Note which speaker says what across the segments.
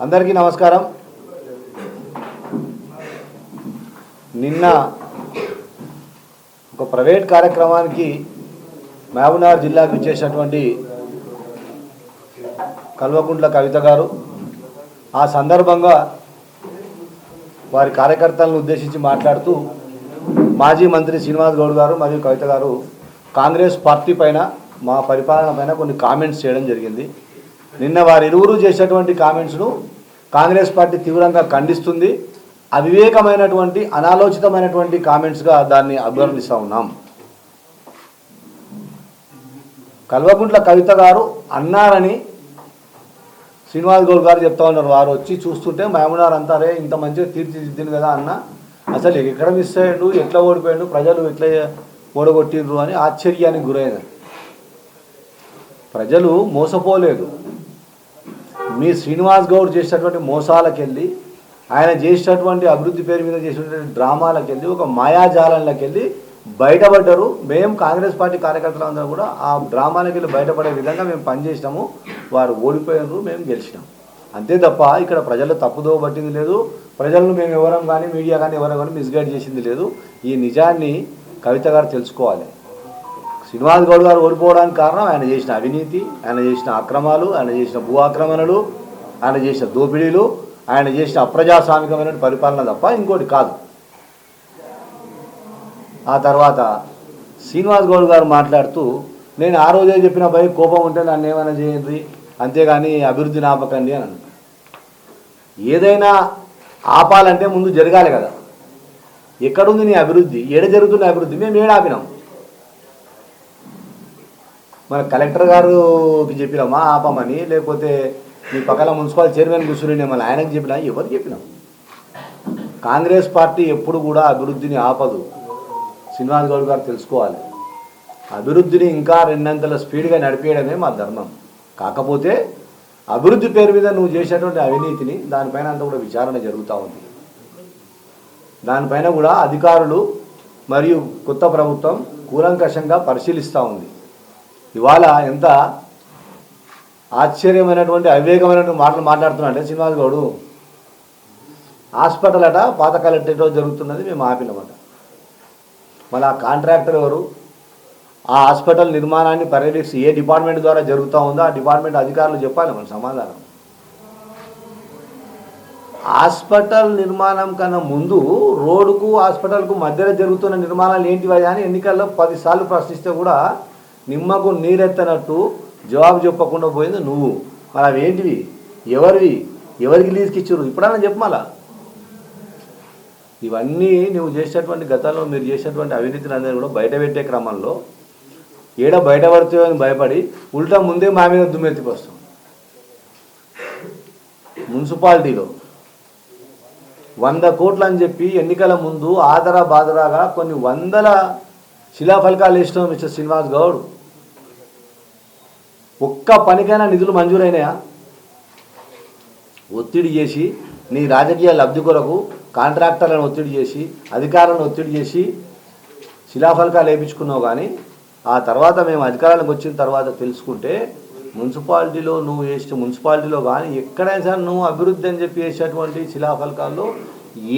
Speaker 1: అందరికీ నమస్కారం. నిన్న ఒక ప్రైవేట్ కార్యక్రమానికి మహబూబ్నగర్ జిల్లాకు ఇచ్చేసినటువంటి కల్వకుంట్ల కవిత గారు ఆ సందర్భంగా వారి కార్యకర్తలను ఉద్దేశించి మాట్లాడుతూ మాజీ మంత్రి శ్రీనివాస్ గౌడ్ గారు మరియు కవిత గారు కాంగ్రెస్ పార్టీ పైన మా పరిపాలన పైన కొన్ని కామెంట్స్ చేయడం జరిగింది. నిన్న వారి ఇరువురు చేసేటువంటి కామెంట్స్ను కాంగ్రెస్ పార్టీ తీవ్రంగా ఖండిస్తుంది. అవివేకమైనటువంటి అనాలోచితమైనటువంటి కామెంట్స్గా దాన్ని అభివర్ణిస్తూ ఉన్నాం. కల్వకుంట్ల కవిత గారు అన్నారని శ్రీనివాస్ గౌడ్ గారు చెప్తా ఉన్నారు. వారు వచ్చి చూస్తుంటే మహమూనార్ అంటారే ఇంత మంచిగా తీర్చిదిద్దింది కదా అన్న. అసలు ఎక్కడ మిస్ అయ్యాడు ఎట్లా ఓడిపోయాడు ప్రజలు ఎట్లా ఓడగొట్టిండ్రు అని ఆశ్చర్యానికి గురైంది ప్రజలు మోసపోలేదు. మీ శ్రీనివాస్ గౌడ్ చేసినటువంటి మోసాలకు వెళ్ళి ఆయన చేసినటువంటి అభివృద్ధి పేరు మీద చేసినటువంటి డ్రామాలకు వెళ్ళి ఒక మాయాజాలంలోకి వెళ్ళి బయటపడ్డారు. మేము కాంగ్రెస్ పార్టీ కార్యకర్తలందరూ కూడా ఆ డ్రామాలకు వెళ్ళి బయటపడే విధంగా మేము పనిచేసినాము. వారు ఓడిపోయినారు మేము గెలిచినాం. అంతే తప్ప ఇక్కడ ప్రజలు తప్పుదో పట్టింది లేదు. ప్రజలను మేము ఎవరం కానీ మీడియా కానీ ఎవరం కానీ మిస్గైడ్ చేసింది లేదు. ఈ నిజాన్ని కవిత గారు తెలుసుకోవాలి. శ్రీనివాస్ గౌడ్ గారు ఓడిపోవడానికి కారణం ఆయన చేసిన అవినీతి ఆయన చేసిన అక్రమాలు ఆయన చేసిన భూ ఆక్రమణలు ఆయన చేసిన దోపిడీలు ఆయన చేసిన అప్రజాస్వామికమైన పరిపాలన తప్ప ఇంకోటి కాదు. ఆ తర్వాత శ్రీనివాస్ గౌడ్ గారు మాట్లాడుతూ నేను ఆ రోజే చెప్పిన భయ కోపం ఉంటే నన్ను ఏమైనా చేయండి అంతేగాని అభివృద్ధి నాపకండి అని అన్నాడు. ఏదైనా ఆపాలంటే ముందు జరగాలి కదా. ఎక్కడుంది నీ అభివృద్ధి? ఏడ జరుగుతున్న అభివృద్ధి? మేము ఏడ ఆపినాం? మన కలెక్టర్ గారుకి చెప్పినామా ఆపమని లేకపోతే మీ పక్కన మున్సిపల్ చైర్మన్ కూర్చుని ఆయనకు చెప్పినా ఎవరు చెప్పినాం? కాంగ్రెస్ పార్టీ ఎప్పుడు కూడా అభివృద్ధిని ఆపదు. శ్రీనివాస్ గౌడ్ గారు తెలుసుకోవాలి. అభివృద్ధిని ఇంకా రెండంతల స్పీడ్గా నడిపేయడమే మా ధర్మం. కాకపోతే అభివృద్ధి పేరు మీద నువ్వు చేసినటువంటి అవినీతిని దానిపైన అంతా కూడా విచారణ జరుగుతూ ఉంది. దానిపైన కూడా అధికారులు మరియు కొత్త ప్రభుత్వం కూలంకషంగా పరిశీలిస్తూ ఉంది. ఇవాళ ఎంత ఆశ్చర్యమైనటువంటి అవివేకమైనటువంటి మాటలు మాట్లాడుతున్నా అంటే శ్రీనివాస్ గౌడు. హాస్పిటల్ అట పాత కలెక్టరేట్లో జరుగుతున్నది మేము ఆపినామట. మళ్ళీ ఆ కాంట్రాక్టర్ ఎవరు? ఆ హాస్పిటల్ నిర్మాణాన్ని పర్యవేక్షి ఏ డిపార్ట్మెంట్ ద్వారా జరుగుతూ ఉందో ఆ డిపార్ట్మెంట్ అధికారులు చెప్పాలి మన సమాధానం. హాస్పిటల్ నిర్మాణం కన్నా ముందు రోడ్డుకు హాస్పిటల్కు మధ్యలో జరుగుతున్న నిర్మాణాలు ఏంటివి అని ఎన్నికల్లో పదిసార్లు ప్రశ్నిస్తే కూడా నిమ్మకు నీరెత్తనట్టు జవాబు చెప్పకుండా పోయింది నువ్వు. మరి అవి ఏంటివి? ఎవరివి? ఎవరికి లీజ్కి ఇచ్చారు ఇప్పుడన్నా చెప్పు మళ్ళా. ఇవన్నీ నువ్వు చేసేటువంటి గతంలో మీరు చేసినటువంటి అవినీతిని అందరినీ కూడా బయట పెట్టే క్రమంలో ఏడ బయటపడుతుందో అని భయపడి ఉల్టా ముందే మా మీద దుమ్మెత్తిపోస్తాం మున్సిపాలిటీలో వంద కోట్లు అని చెప్పి ఎన్నికల ముందు ఆదరా బాదరాగా కొన్ని వందల శిలాఫలకాలు ఇష్టం మిస్టర్ శ్రీనివాస్ గౌడ్. ఒక్క పనికైనా నిధులు మంజూరైనాయా? ఒత్తిడి చేసి నీ రాజకీయ లబ్ధి కొరకు కాంట్రాక్టర్లను ఒత్తిడి చేసి అధికారులను ఒత్తిడి చేసి శిలాఫలకాలు వేయించుకున్నావు కానీ ఆ తర్వాత మేము అధికారానికి వచ్చిన తర్వాత తెలుసుకుంటే మున్సిపాలిటీలో నువ్వు వేసిన మున్సిపాలిటీలో కానీ ఎక్కడైనా సరే నువ్వు అభివృద్ధి అని చెప్పి వేసేటువంటి శిలాఫలకాల్లో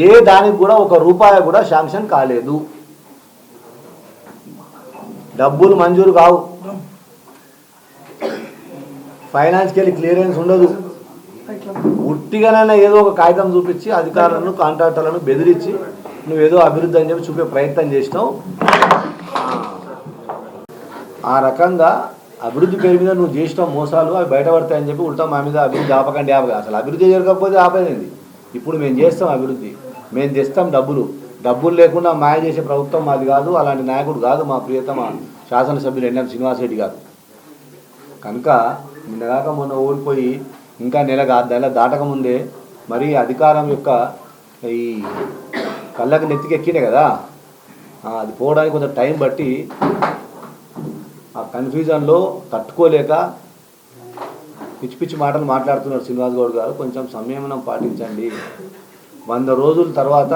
Speaker 1: ఏ దానికి కూడా ఒక రూపాయి కూడా శాంక్షన్ కాలేదు. డబ్బులు మంజూరు కావు. ఫైనాన్స్కి వెళ్ళి క్లియరెన్స్ ఉండదు. ఉట్టిగానైనా ఏదో ఒక కాగితం చూపించి అధికారులను కాంట్రాక్టర్లను బెదిరించి నువ్వు ఏదో అభివృద్ధి అని చెప్పి చూపే ప్రయత్నం చేసినావు. ఆ రకంగా అభివృద్ధి పేరు మీద నువ్వు చేసిన మోసాలు అవి బయటపడతాయని చెప్పి ఉల్టా మా మీద అభివృద్ధి ఆపకండి ఆపక అసలు అభివృద్ధి జరగకపోతే ఆపేది ఇప్పుడు మేము చేస్తాం అభివృద్ధి. మేము తెస్తాం డబ్బులు. డబ్బులు లేకుండా మాయ చేసే ప్రభుత్వం మాది కాదు. అలాంటి నాయకుడు కాదు మా ప్రియతమ శాసనసభ్యులు ఎన్ఎం శ్రీనివాసరెడ్డి గారు. కనుక నిన్నగాక మొన్న ఓడిపోయి ఇంకా నెల నెల దాటకముందే మరి అధికారం యొక్క ఈ కళ్ళకి నెత్తికెక్కినే కదా. అది పోవడానికి కొంత టైం బట్టి ఆ కన్ఫ్యూజన్లో తట్టుకోలేక పిచ్చి పిచ్చి మాటలు మాట్లాడుతున్నారు శ్రీనివాస్ గౌడ్ గారు. కొంచెం సంయమనం పాటించండి. వంద రోజుల తర్వాత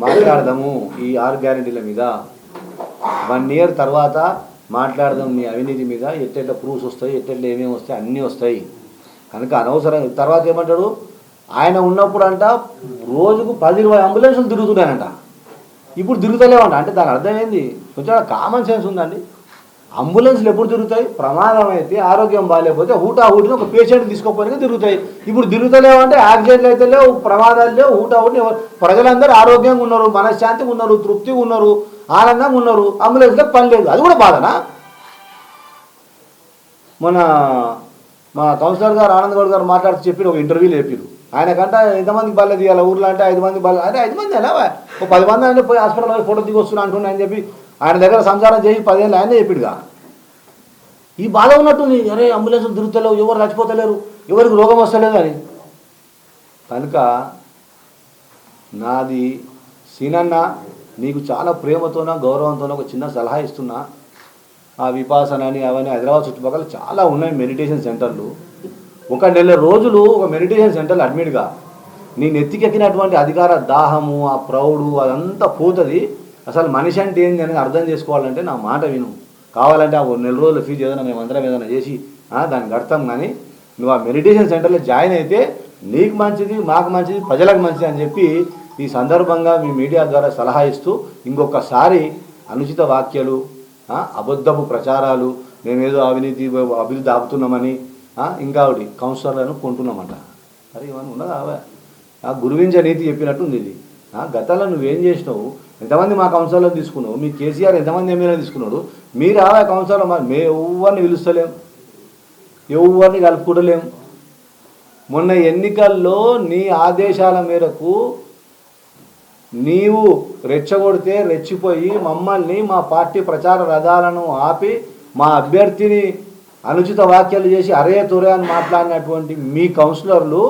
Speaker 1: మాట్లాడదాము ఈ ఆరు గ్యారెంటీల మీద. వన్ ఇయర్ తర్వాత మాట్లాడదాం నీ అవినీతి మీద ఎట్టెట్ల ప్రూఫ్స్ వస్తాయి ఎట్టెట్ల ఏమేమి వస్తాయి అన్నీ వస్తాయి. కనుక అనవసరం తర్వాత ఏమంటాడు? ఆయన ఉన్నప్పుడు అంట రోజుకు పది ఇరవై అంబులెన్సులు తిరుగుతున్నానంట ఇప్పుడు తిరుగుతలేవంట. అంటే దాని అర్థం ఏంది? కొంచెం కామన్ సెన్స్ ఉందండి. అంబులెన్స్లు ఎప్పుడు తిరుగుతాయి? ప్రమాదం అయితే ఆరోగ్యం బాగాలేకపోతే హూటా హూటిని ఒక పేషెంట్ తీసుకోపోయినా తిరుగుతాయి. ఇప్పుడు తిరుగుతలేవు అంటే యాక్సిడెంట్లు అయితే లేవు ప్రమాదాలు లేవు హూటా హూటి ప్రజలందరూ ఆరోగ్యంగా ఉన్నారు మనశ్శాంతిగా ఉన్నారు తృప్తిగా ఉన్నారు. ఆనందంగా ఉన్నారు అంబులెన్స్లో పని లేదు. అది కూడా బాధనా? మన మా కౌన్సిలర్ గారు ఆనంద్ గౌడ్ గారు మాట్లాడుతూ చెప్పి ఒక ఇంటర్వ్యూలో చెప్పారు. ఆయనకంట ఎంతమందికి బల్ల తీయాలి? ఊర్లో అంటే ఐదు మంది బల్ల అంటే ఐదు మంది అలా ఒక పది మంది అంటే పోయి హాస్పిటల్లో ఫోటో దిగి వస్తున్నా అంటున్నా అని చెప్పి ఆయన దగ్గర సంసారం చేసి పదేళ్ళు ఆయనే చెప్పిడుగా. ఈ బాధ ఉన్నట్టుంది. అరే అంబులెన్స్ దిగుతలేవు ఎవరు చచ్చిపోతలేరు ఎవరికి రోగం వస్తలేదు అని. కనుక నాది సీనన్న నీకు చాలా ప్రేమతోన గౌరవంతోన ఒక చిన్న సలహా ఇస్తున్నా. ఆ విపాసన అని అవన్నీ హైదరాబాద్ చుట్టుపక్కల చాలా ఉన్నాయి మెడిటేషన్ సెంటర్లు. ఒక నెల రోజులు ఒక మెడిటేషన్ సెంటర్లో అడ్మిట్గా నీ నెత్తికెక్కినటువంటి అధికార దాహము ఆ ప్రౌడు అదంతా పోతుంది. అసలు మనిషి అంటే ఏంది అనేది అర్థం చేసుకోవాలంటే నా మాట విను. కావాలంటే ఆ నెల రోజుల ఫీజు ఏదైనా మేము అందరం ఏదైనా చేసి దాన్ని కడతాం కానీ నువ్వు ఆ మెడిటేషన్ సెంటర్లో జాయిన్ అయితే నీకు మంచిది మాకు మంచిది ప్రజలకు మంచిది అని చెప్పి ఈ సందర్భంగా మీ మీడియా ద్వారా సలహా ఇస్తూ ఇంకొకసారి అనుచిత వాక్యాలు అబద్ధపు ప్రచారాలు మేమేదో అవినీతి అభివృద్ధి ఆపుతున్నామని ఇంకా ఒకటి కౌన్సిలర్లను కొంటున్నామంట. అరే ఇవన్నీ ఉన్నదా ఆ గురువించ నీతి చెప్పినట్టు ఉంది ఇది. ఆ, గతంలో నువ్వేం చేసినావు? ఎంతమంది మా కౌన్సిలర్లు తీసుకున్నావు? మీ కేసీఆర్ ఎంతమంది ఎమ్మెల్యేలు తీసుకున్నాడు? మీరు ఆ కౌన్సిలర్ మరి మే ఎవరిని పిలుస్తలేం. ఎవరిని కలుపుకుంటలేం మొన్న ఎన్నికల్లో నీ ఆదేశాల మేరకు నీవు రెచ్చగొడితే రెచ్చిపోయి మమ్మల్ని మా పార్టీ ప్రచార రథాలను ఆపి మా అభ్యర్థిని అనుచిత వ్యాఖ్యలు చేసి అరే తురే అని మాట్లాడినటువంటి మీ కౌన్సిలర్లు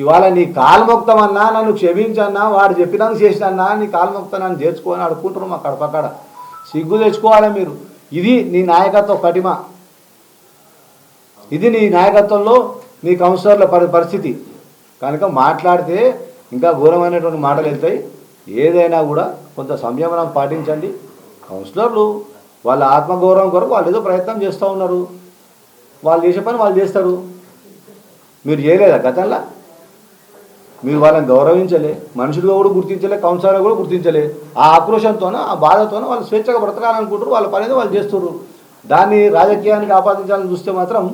Speaker 1: ఇవాళ నీ కాల్మొక్తమన్నా నన్ను క్షమించన్నా వాడు చెప్పినాక చేసినన్నా నీ కాల్మొక్త నన్ను చేర్చుకొని అడుక్కుంటారు మా కడపక్కడ సిగ్గు తెచ్చుకోవాలి మీరు. ఇది నీ నాయకత్వ కఠిమ ఇది నీ నాయకత్వంలో నీ కౌన్సిలర్ల పరి పరిస్థితి. కనుక మాట్లాడితే ఇంకా ఘోరమైనటువంటి మాటలు వెళ్తాయి. ఏదైనా కూడా కొంత సంయమనం పాటించండి. కౌన్సిలర్లు వాళ్ళ ఆత్మగౌరవం కొరకు వాళ్ళు ఏదో ప్రయత్నం చేస్తూ ఉన్నారు. వాళ్ళు చేసే పని వాళ్ళు చేస్తారు. మీరు చేయలేదా గతంలో? మీరు వాళ్ళని గౌరవించలే మనుషులుగా కూడా గుర్తించలే కౌన్సిలర్గా కూడా గుర్తించలే. ఆ ఆక్రోషంతోనో ఆ బాధతోనో వాళ్ళు స్వేచ్ఛగా బ్రతకాలనుకుంటారు వాళ్ళ పని వాళ్ళు చేస్తున్నారు. దాన్ని రాజకీయానికి ఆపాదించాలని చూస్తే మాత్రం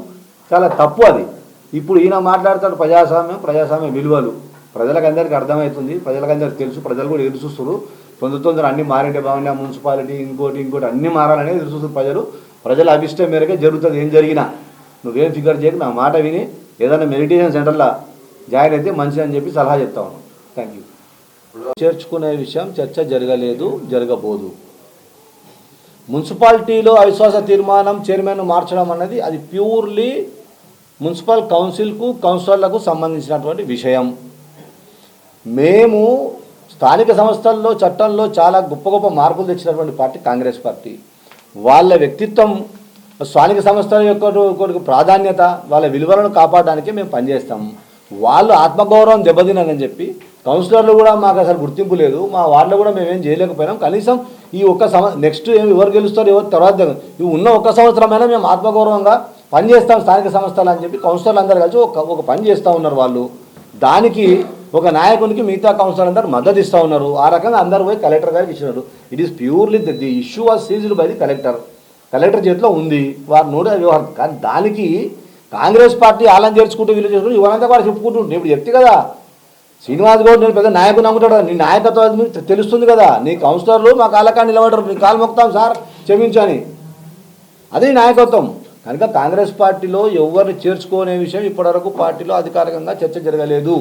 Speaker 1: చాలా తప్పు అది. ఇప్పుడు ఈయన మాట్లాడతాడు ప్రజాస్వామ్యం ప్రజాస్వామ్య విలువలు. ప్రజలకు అందరికీ అర్థమవుతుంది. ప్రజలకు అందరికీ తెలుసు. ప్రజలు కూడా ఎదురు చూస్తున్నారు. తొందర తొందర అన్ని మారింటే బాగుండే మున్సిపాలిటీ ఇంకోటి ఇంకోటి అన్ని మారాలనే ఎదురు చూస్తున్నారు ప్రజలు. ప్రజల అభిష్టం మేరకే జరుగుతుంది. ఏం జరిగినా నువ్వేం ఫిగర్ చేయకు నా మాట విని ఏదైనా మెడిటేషన్ సెంటర్లో జాయిన్ అయితే మంచిది అని చెప్పి సలహా చెప్తా ఉన్నాను థ్యాంక్ యూ. చేర్చుకునే విషయం చర్చ జరగలేదు జరగబోదు. మున్సిపాలిటీలో అవిశ్వాస తీర్మానం చైర్మన్ మార్చడం అనేది అది ప్యూర్లీ మున్సిపల్ కౌన్సిల్కు కౌన్సిలర్లకు సంబంధించినటువంటి విషయం. మేము స్థానిక సంస్థల్లో చట్టంలో చాలా గొప్ప గొప్ప మార్పులు తెచ్చినటువంటి పార్టీ కాంగ్రెస్ పార్టీ. వాళ్ళ వ్యక్తిత్వం స్థానిక సంస్థల యొక్క ప్రాధాన్యత వాళ్ళ విలువలను కాపాడడానికి మేము పనిచేస్తాం. వాళ్ళు ఆత్మగౌరవం దెబ్బతినని చెప్పి కౌన్సిలర్లు కూడా మాకు అసలు గుర్తింపు లేదు. మా వార్డులో కూడా మేమేం చేయలేకపోయినాం. కనీసం ఈ ఒక్క సంవ నెక్స్ట్ ఏమి ఎవరు గెలుస్తారు ఎవరు తర్వాత ఈ ఉన్న ఒక్క సంవత్సరమైనా మేము ఆత్మగౌరవంగా పనిచేస్తాం స్థానిక సంస్థలు అని చెప్పి కౌన్సిలర్లు అందరూ కలిసి ఒక ఒక పని చేస్తూ ఉన్నారు వాళ్ళు. దానికి ఒక నాయకునికి మిగతా కౌన్సిలర్ అందరూ మద్దతు ఇస్తూ ఉన్నారు. ఆ రకంగా అందరూ పోయి కలెక్టర్ గారికి ఇచ్చినారు. It is purely the issue was seized by the collector collector చేతిలో ఉంది. వారు నోడ వ్యవహారం. కానీ దానికి కాంగ్రెస్ పార్టీ ఆలం చేర్చుకుంటూ వీళ్ళు చేసుకుంటూ ఇవన్నంతా కూడా చెప్పుకుంటుంటే ఇప్పుడు చెప్తే కదా శ్రీనివాస్ గౌడ్ నేను పెద్ద నాయకుడు నమ్ముతాడు? నీ నాయకత్వం తెలుస్తుంది కదా. నీ కౌన్సిలర్లు మా కాళ్ళకాడ నిలబడరు నీ కాలు మొక్తాం సార్. క్షమించని. అది నాయకత్వం. కనుక కాంగ్రెస్ పార్టీలో ఎవరిని చేర్చుకోనే విషయం ఇప్పటివరకు పార్టీలో అధికారికంగా చర్చ జరగలేదు.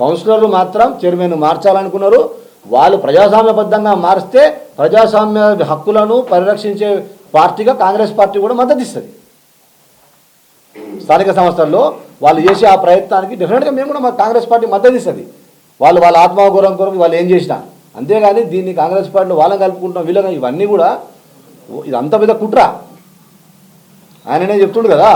Speaker 1: కౌన్సిలర్లు మాత్రం చైర్మన్ మార్చాలనుకున్నారు. వాళ్ళు ప్రజాస్వామ్యబద్ధంగా మారిస్తే ప్రజాస్వామ్య హక్కులను పరిరక్షించే పార్టీగా కాంగ్రెస్ పార్టీ కూడా మద్దతు ఇస్తుంది స్థానిక సంస్థల్లో వాళ్ళు చేసే ఆ ప్రయత్నానికి డెఫినెట్గా మేము కూడా మా కాంగ్రెస్ పార్టీ మద్దతు ఇస్తుంది వాళ్ళు వాళ్ళ ఆత్మగౌరవం కొరకు వాళ్ళు ఏం చేసినా. అంతేగాని దీన్ని కాంగ్రెస్ పార్టీలో వాళ్ళని కలుపుకుంటాం వీళ్ళని ఇవన్నీ కూడా ఇదంతా పెద్ద కుట్ర. ఆయననే చెప్తుండు కదా.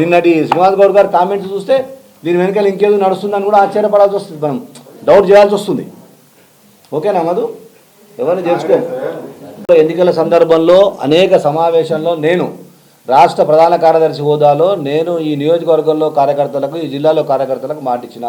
Speaker 1: నిన్నటి శ్రీనివాస్ గౌడ్ గారి కామెంట్స్ చూస్తే దీని వెనకాల ఇంకేదో నడుస్తుందని కూడా ఆశ్చర్యపడాల్సి వస్తుంది మనం. డౌట్ చేయాల్సి వస్తుంది. ఓకేనా మధు? ఎవరిని చేర్చుకో. ఎన్నికల సందర్భంలో అనేక సమావేశాల్లో నేను రాష్ట్ర ప్రధాన కార్యదర్శి హోదాలో నేను ఈ నియోజకవర్గంలో కార్యకర్తలకు ఈ జిల్లాలో కార్యకర్తలకు మాటిచ్చిన.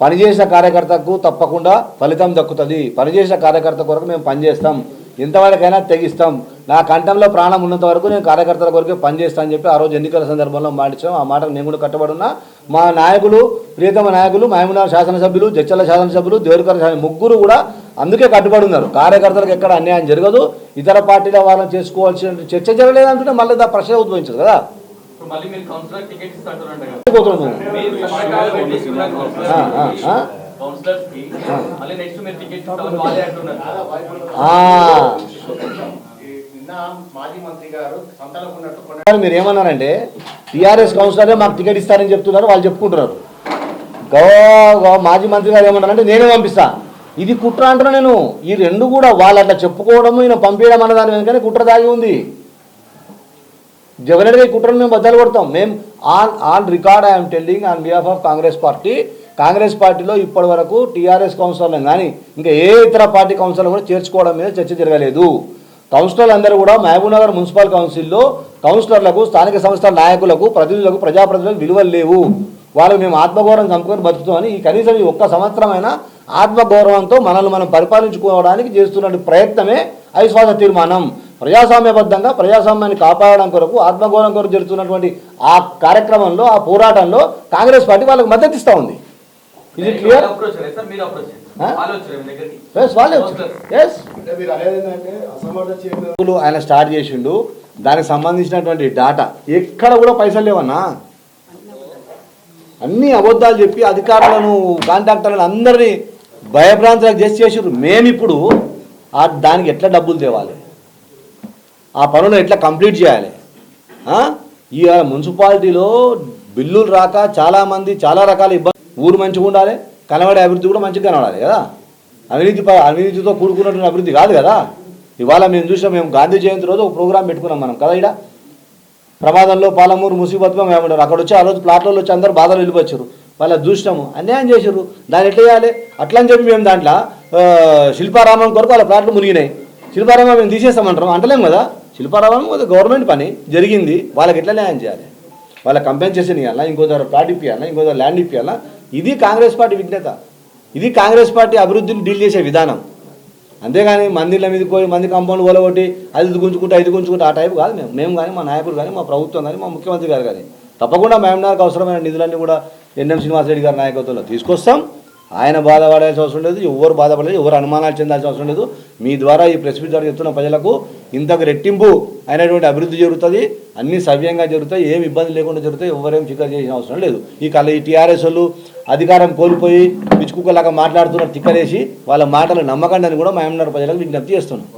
Speaker 1: పనిచేసిన కార్యకర్తకు తప్పకుండా ఫలితం దక్కుతుంది. పనిచేసిన కార్యకర్త కొరకు మేము పనిచేస్తాం. ఇంతవరకైనా తెగిస్తాం. నా కంఠంలో ప్రాణం ఉన్నంత వరకు నేను కార్యకర్తల కొరకే పనిచేస్తాను అని చెప్పి ఆ రోజు ఎన్నికల సందర్భంలో మాటిచ్చాం. ఆ మాటకు నేను కూడా కట్టుబడి ఉన్నా మా నాయకులు ప్రియతమ నాయకులు మహమూనార్ శాసనసభ్యులు జడ్చల శాసనసభ్యులు దేవరకర ముగ్గురు కూడా అందుకే కట్టుబడి ఉన్నారు కార్యకర్తలకు ఎక్కడ అన్యాయం జరగదు. ఇతర పార్టీల వాళ్ళని చేసుకోవాల్సిన చర్చ జరగలేదంటే మళ్ళీ దా ప్రశ్న ఉద్భవించదు కదా.
Speaker 2: నిన్న మాజీ మంత్రి గారు
Speaker 1: మీరు ఏమన్నారంటే టీఆర్ఎస్ కౌన్సిలరే మాకు టికెట్ ఇస్తారని చెప్తున్నారు వాళ్ళు చెప్పుకుంటున్నారు. గౌరవ మాజీ మంత్రి గారు ఏమన్నారంటే నేనే పంపిస్తా. ఇది కుట్ర అంటున్నా నేను. ఈ రెండు కూడా వాళ్ళు అట్లా చెప్పుకోవడము ఈయన పంపించడం అన్న దాని వెనుకనే కుట్ర దాగి ఉంది. జగన్ రెడ్డి కుట్రను మేము బద్దలు కొడతాం. మేము on on record I'm telling on behalf of Congress party. Congress పార్టీలో ఇప్పటి వరకు టీఆర్ఎస్ కౌన్సిలర్లను కానీ ఇంకా ఏ ఇతర పార్టీ కౌన్సిలర్ కూడా చేర్చుకోవడం మీద చర్చ జరగలేదు. కౌన్సిలర్లు అందరూ కూడా మహబూబ్నగర్ మున్సిపల్ కౌన్సిల్లో కౌన్సిలర్లకు స్థానిక సంస్థల నాయకులకు ప్రతినిధులకు ప్రజాప్రతినిధులకు విలువలు లేవు. వాళ్ళకు మేము ఆత్మగౌరవం చంపుకొని బతుకుతామని ఈ కనీసం ఈ ఒక్క సంవత్సరమైన ఆత్మగౌరవంతో మనల్ని మనం పరిపాలించుకోవడానికి చేస్తున్న ప్రయత్నమే అవిశ్వాస తీర్మానం. ప్రజాస్వామ్యబద్ధంగా ప్రజాస్వామ్యాన్ని కాపాడడం కొరకు ఆత్మగౌరవం కొరకు జరుగుతున్నటువంటి ఆ కార్యక్రమంలో ఆ పోరాటంలో కాంగ్రెస్ పార్టీ వాళ్ళకి మద్దతు ఇస్తూ ఉంది. ఇది క్లియర్ ఆయన స్టార్ట్ చేసిండు. దానికి సంబంధించినటువంటి డాటా ఎక్కడ కూడా పైసలు లేవన్నా? అన్ని అబద్ధాలు చెప్పి అధికారులను కాంట్రాక్టర్లను అందరినీ భయభ్రాంతులకు చేసి చేసిర్రు మేమిప్పుడు ఆ దానికి ఎట్లా డబ్బులు తేవాలి? ఆ పనులు ఎట్లా కంప్లీట్ చేయాలి? ఈ మున్సిపాలిటీలో బిల్లులు రాక చాలామంది చాలా రకాల ఇబ్బంది ఊరు మంచిగా ఉండాలి కనబడే అభివృద్ధి కూడా మంచిగా కనబడాలి కదా? అవినీతి అవినీతితో కూడుకున్నటువంటి అభివృద్ధి కాదు కదా? ఇవాళ మేము చూసాం మేము గాంధీ జయంతి రోజు ఒక ప్రోగ్రాం పెట్టుకున్నాం మనం కదా ఇక్కడ ప్రమాదంలో పాలమూరు ముసీబత్గా ఏమంటారు అక్కడ వచ్చి ఆ రోజు ప్లాట్లలో వచ్చి అందరు బాధలు వెళ్ళిపోయారు. వాళ్ళ చూసినాము అన్యాయం చేశారు. దాన్ని ఎట్లా చేయాలి? అట్లా అని చెప్పి మేము దాంట్లో శిల్పారామం కొరకు వాళ్ళ ప్లాట్లు మునిగినాయి. శిల్పారామం మేము తీసేస్తామంటాం. అంటలేం కదా? శిల్పారామం గవర్నమెంట్ పని జరిగింది. వాళ్ళకి ఎట్లా న్యాయం చేయాలి? వాళ్ళ కంపెన్సేషన్ ఇవ్వాలా ఇంకో దగ్గర ప్లాట్ ఇప్పియాలా ఇంకో దగ్గర ల్యాండ్ ఇప్పియాలా ఇది కాంగ్రెస్ పార్టీ విఘ్నత. ఇది కాంగ్రెస్ పార్టీ అభివృద్ధిని డీల్ చేసే విధానం. అంతేగాని మందిర్ల మీదకి పోయి మంది కాంపౌండ్ కొలగొట్టి అది గుంజుకుంటే ఐదు గుంజుకుంటే ఆ టైపు కాదు మేము. మేము కానీ మా నాయకులు కానీ మా ప్రభుత్వం కానీ మా ముఖ్యమంత్రి గారు కానీ. తప్పకుండా మేమనార్కి అవసరమైన నిధులన్నీ కూడా ఎన్ఎం శ్రీనివాసరెడ్డి గారి నాయకత్వంలో తీసుకొస్తాం. ఆయన బాధపడాల్సిన అవసరం లేదు ఎవరు బాధపడలేదు ఎవరు అనుమానాలు చెందాల్సిన అవసరం లేదు. మీ ద్వారా ఈ ప్రెస్ మీట్ ద్వారా చెప్తున్న ప్రజలకు ఇంతకు రెట్టింపు అయినటువంటి అభివృద్ధి జరుగుతుంది. అన్నీ సవ్యంగా జరుగుతాయి ఏమి ఇబ్బంది లేకుండా జరుగుతాయి ఎవరేం ఫికర్ చేసిన అవసరం లేదు. ఈ కళ ఈ టీఆర్ఎస్ వాళ్ళు అధికారం కోల్పోయి పిచ్చుకుక్కలాగా మాట్లాడుతున్న తిక్కలేసి వాళ్ళ మాటలు నమ్మకండి అని కూడా మా ప్రజలకు విజ్ఞప్తి చేస్తున్నాం.